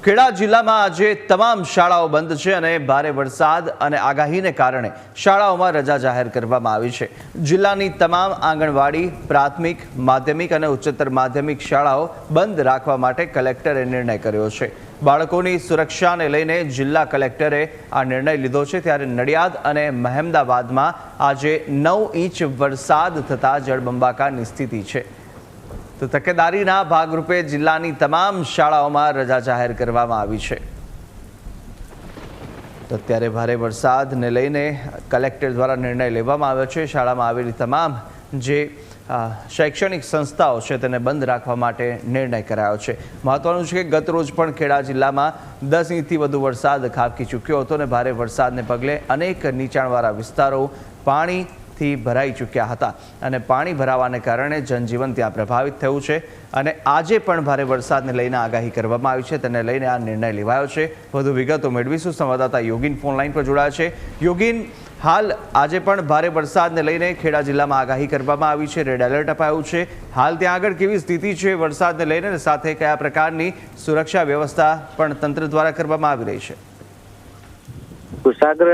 ખેડા જિલ્લામાં આજે તમામ શાળાઓ બંધ છે અને ભારે વરસાદ અને આગાહીને કારણે શાળાઓમાં રજા જાહેર કરવામાં આવી છે. જિલ્લાની તમામ આંગણવાડી, પ્રાથમિક, માધ્યમિક અને ઉચ્ચતર માધ્યમિક શાળાઓ બંધ રાખવા માટે કલેક્ટરે નિર્ણય કર્યો છે. બાળકોની સુરક્ષાને લઈને જિલ્લા કલેક્ટરે આ નિર્ણય લીધો છે. ત્યારે નડિયાદ અને મહેમદાવાદમાં આજે નવ ઇંચ વરસાદ થતાં જળબંબાકારની સ્થિતિ છે. તો તકેદારીના ભાગરૂપે જિલ્લાની તમામ શાળાઓમાં રજા જાહેર કરવામાં આવી છે. તો અત્યારે ભારે વરસાદને લઈને કલેક્ટર દ્વારા નિર્ણય લેવામાં આવ્યો છે. શાળામાં આવેલી તમામ જે શૈક્ષણિક સંસ્થાઓ છે તેને બંધ રાખવા માટે નિર્ણય કરાયો છે. મહત્વનું છે કે ગત રોજ પણ ખેડા જિલ્લામાં દસ ઇંચથી વધુ વરસાદ ખાબકી ચૂક્યો હતો અને ભારે વરસાદને પગલે અનેક નીચાણવાળા વિસ્તારો પાણીથી ભરાઈ ચૂક્યા હતા અને પાણી ભરાવાને કારણે જનજીવન ત્યાં પ્રભાવિત થયું છે અને આજે પણ ભારે વરસાદને લઈને આગાહી કરવામાં આવી છે. તેને લઈને આ નિર્ણય લેવાયો છે. વધુ વિગતો મેળવીશું. સંવાદદાતા યોગીન ફોન લાઈન પર જોડાયા છે. યોગીન, હાલ આજે પણ ભારે વરસાદને લઈને ખેડા જિલ્લામાં આગાહી કરવામાં આવી છે. રેડ એલર્ટ અપાયું છે. હાલ ત્યાં આગળ કેવી સ્થિતિ છે વરસાદને લઈને સાથે કયા પ્રકારની સુરક્ષા વ્યવસ્થા પણ તંત્ર દ્વારા કરવામાં આવી રહી છે? કુશાગ્ર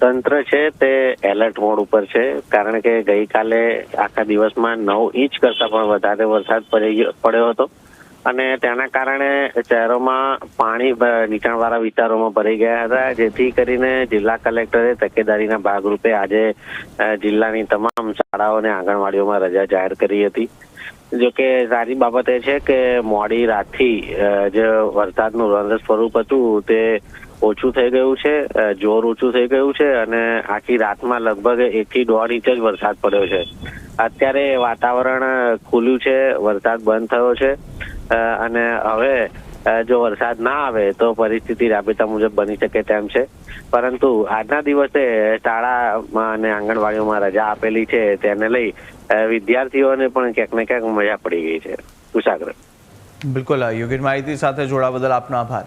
તંત્ર છે તે એલર્ટ મોડ ઉપર છે. કારણ કે ગઈકાલે આખા દિવસમાં નવ ઇંચ કરતા પણ વધારે વરસાદ પડ્યો હતો. અને તેના કારણે શહેરોમાં પાણી નીચાણવાળા વિસ્તારોમાં ભરાઈ ગયા હતા. જેથી કરીને જિલ્લા કલેક્ટરે તકેદારીના ભાગરૂપે આજે જિલ્લાની તમામ શાળાઓ અને આંગણવાડીઓમાં રજા જાહેર કરી હતી. જોકે સારી બાબત એ છે કે મોડી રાતથી જે વરસાદનું રંગ સ્વરૂપ હતું તે ઓછું થઈ ગયું છે જોર ઓછું થઈ ગયું છે અને આખી રાતમાં લગભગ એક થી દોઢ ઇંચ જ વરસાદ પડ્યો છે. અત્યારે વાતાવરણ ખુલ્યું છે, વરસાદ બંધ થયો છે અને હવે જો વરસાદ ના આવે તો પરિસ્થિતિ રાબેતા મુજબ બની શકે તેમ છે. પરંતુ આજના દિવસે શાળામાં અને આંગણવાડીઓમાં રજા આપેલી છે તેને લઈ વિદ્યાર્થીઓને પણ ક્યાંક ને ક્યાંક મજા પડી ગઈ છે. કુશાગ્ર બિલકુલ યોગીન માહિતી સાથે જોડા બદલ આપનો આભાર.